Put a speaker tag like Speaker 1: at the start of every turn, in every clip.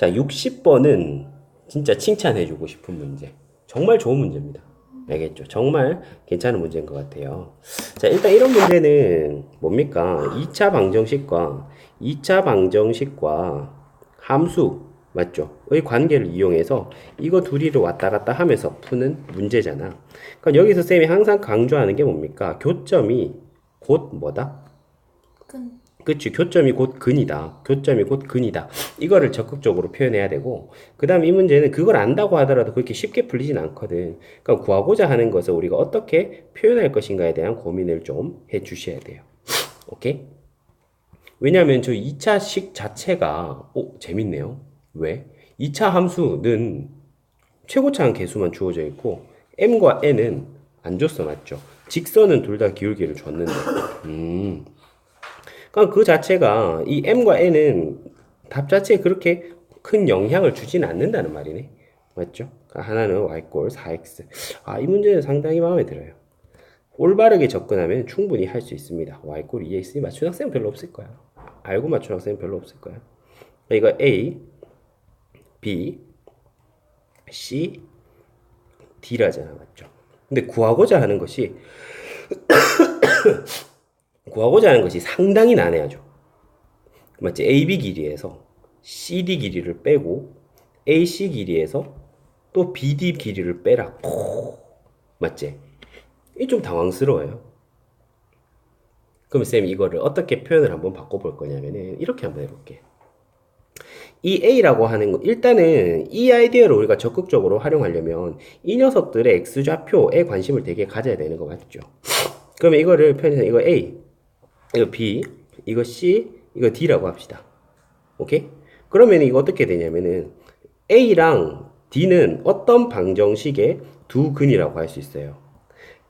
Speaker 1: 자, 60번은 진짜 칭찬해주고 싶은 문제. 정말 좋은 문제입니다. 알겠죠? 정말 괜찮은 문제인 것 같아요. 자, 일단 이런 문제는 뭡니까? 2차 방정식과 2차 방정식과 함수, 맞죠? 의 관계를 이용해서 이거 둘이를 왔다 갔다 하면서 푸는 문제잖아. 그럼 여기서 쌤이 항상 강조하는 게 뭡니까? 교점이 곧 뭐다?
Speaker 2: 근
Speaker 1: 그치 교점이 곧 근이다. 교점이 곧 근이다. 이거를 적극적으로 표현해야 되고 그 다음 이 문제는 그걸 안다고 하더라도 그렇게 쉽게 풀리진 않거든. 그러니까 구하고자 하는 것을 우리가 어떻게 표현할 것인가에 대한 고민을 좀 해 주셔야 돼요. 오케이? 왜냐하면 저 2차식 자체가 오 재밌네요. 왜? 2차 함수는 최고차항 개수만 주어져 있고 m과 n은 안 줬어 맞죠? 직선은 둘 다 기울기를 줬는데. 음 그러니까 그 자체가 이 m과 n은 답 자체에 그렇게 큰 영향을 주지는 않는다는 말이네. 맞죠? 그러니까 하나는 y꼴 4x. 아, 이 문제는 상당히 마음에 들어요. 올바르게 접근하면 충분히 할 수 있습니다. y꼴 2x 맞춘 학생은 별로 없을 거야. 알고 맞춘 학생은 별로 없을 거야. 이거 a, b, c, d라잖아. 맞죠? 근데 구하고자 하는 것이 구하고자 하는 것이 상당히 난해하죠. 맞지? AB 길이에서 CD 길이를 빼고 AC 길이에서 또 BD 길이를 빼라. 오, 맞지? 이 좀 당황스러워요. 그럼 쌤 이거를 어떻게 표현을 한번 바꿔볼 거냐면은 이렇게 한번 해볼게. 이 A라고 하는 거 일단은 이 아이디어를 우리가 적극적으로 활용하려면 이 녀석들의 X좌표에 관심을 되게 가져야 되는 거 맞죠? 그러면 이거를 표현해서 이거 A 이거 B, 이거 C, 이거 D라고 합시다. 오케이? 그러면 이거 어떻게 되냐면은 A랑 D는 어떤 방정식의 두 근이라고 할 수 있어요.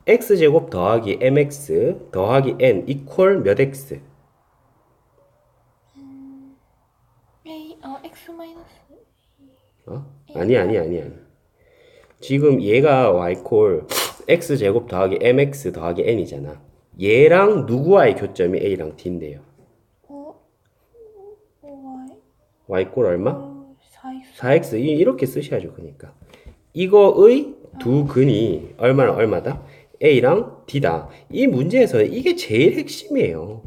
Speaker 1: x제곱 더하기 mx 더하기 n 이퀄 몇 x?
Speaker 2: A 어 X 마이너스
Speaker 1: 어? 아니 아니 아니 아니. 지금 얘가 y콜 x제곱 더하기 mx 더하기 n이잖아. 얘랑 누구와의 교점이 a랑 d인데요.
Speaker 2: 오 Y
Speaker 1: y콜 얼마?
Speaker 2: 어 4X
Speaker 1: 4x 이- 이렇게 쓰셔야죠. 그러니까 이거의 두 근이 얼마나 얼마다? a랑 d다. 이 문제에서는 이게 제일 핵심이에요.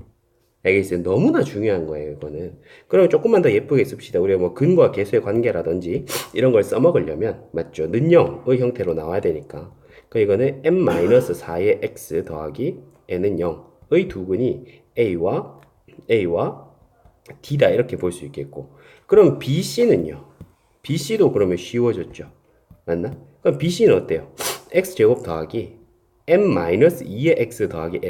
Speaker 1: 알겠어요? 너무나 중요한 거예요, 이거는. 그럼 조금만 더 예쁘게 씁시다. 우리가 뭐 근과 계수의 관계라든지 이런 걸 써먹으려면 맞죠? 는영의 형태로 나와야 되니까. 그 이거는 m-4의 x 더하기 n은 0의 두 근이 a와 a와 d다 이렇게 볼 수 있겠고. 그럼 bc는요? BC도 그러면 쉬워졌죠. 맞나? 그럼 BC는 어때요? X제곱 더하기 M-2의 X 더하기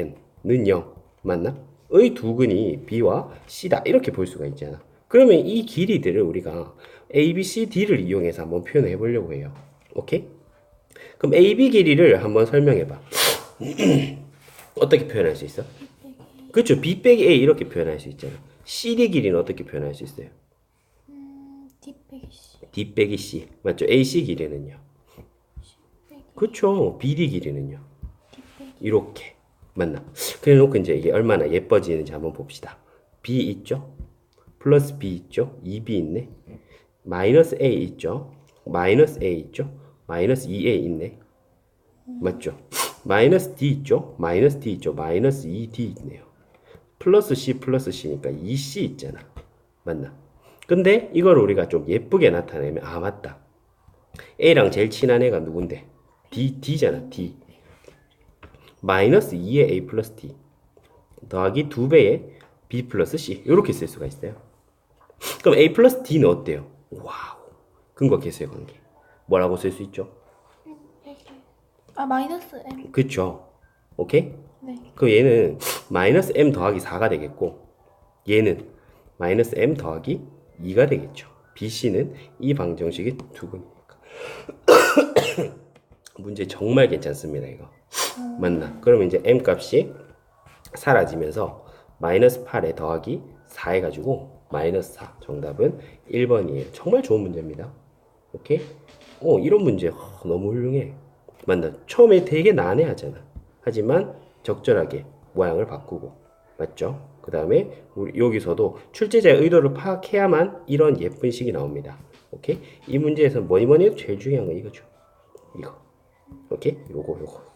Speaker 1: N는 0. 맞나? 의 두 근이 B와 C다. 이렇게 볼 수가 있잖아. 그러면 이 길이들을 우리가 A, B, C, D를 이용해서 한번 표현해 보려고 해요. 오케이? 그럼 A, B 길이를 한번 설명해 봐. 어떻게 표현할 수 있어? 그렇죠. B 빼기 A 이렇게 표현할 수 있잖아. CD 길이는 어떻게 표현할 수 있어요?
Speaker 2: C
Speaker 1: D 빼기 C 맞죠? AC 길이는요. 그렇죠. BD 길이는요. 이렇게 맞나? 그래 놓고 이제 이게 얼마나 예뻐지는지 한번 봅시다. B 있죠? 플러스 B 있죠? 2B 있네. 마이너스 A 있죠? 마이너스 A 있죠? 마이너스 2A 있네. 맞죠? 마이너스 D 있죠? 마이너스 D 있죠? 마이너스 2D 있네요. 플러스 C 플러스 C니까 2C 있잖아. 맞나? 근데 이걸 우리가 좀 예쁘게 나타내면 아 맞다. A랑 제일 친한 애가 누군데? D, D잖아, D. 마이너스 2의 A 플러스 D 더하기 2배의 B 플러스 C 이렇게 쓸 수가 있어요. 그럼 A 플러스 D는 어때요? 와우. 근거 계수의 관계. 뭐라고 쓸 수 있죠?
Speaker 2: 아 마이너스 M
Speaker 1: 그쵸? 오케이?
Speaker 2: 네
Speaker 1: 그럼 얘는 마이너스 M 더하기 4가 되겠고 얘는 마이너스 M 더하기 2가 되겠죠. BC는 이 방정식의 두근이니까. 문제 정말 괜찮습니다, 이거. 맞나? 그러면 이제 M 값이 사라지면서 마이너스 8에 더하기 4 해가지고 마이너스 4. 정답은 1번이에요. 정말 좋은 문제입니다. 오케이? 어, 이런 문제 허, 너무 훌륭해. 맞나? 처음에 되게 난해하잖아. 하지만 적절하게 모양을 바꾸고. 맞죠? 그 다음에 여기서도 출제자의 의도를 파악해야만 이런 예쁜 식이 나옵니다. 오케이? 이 문제에서 뭐니 뭐니 해도 제일 중요한 건 이거죠. 이거. 오케이? 요거 요거.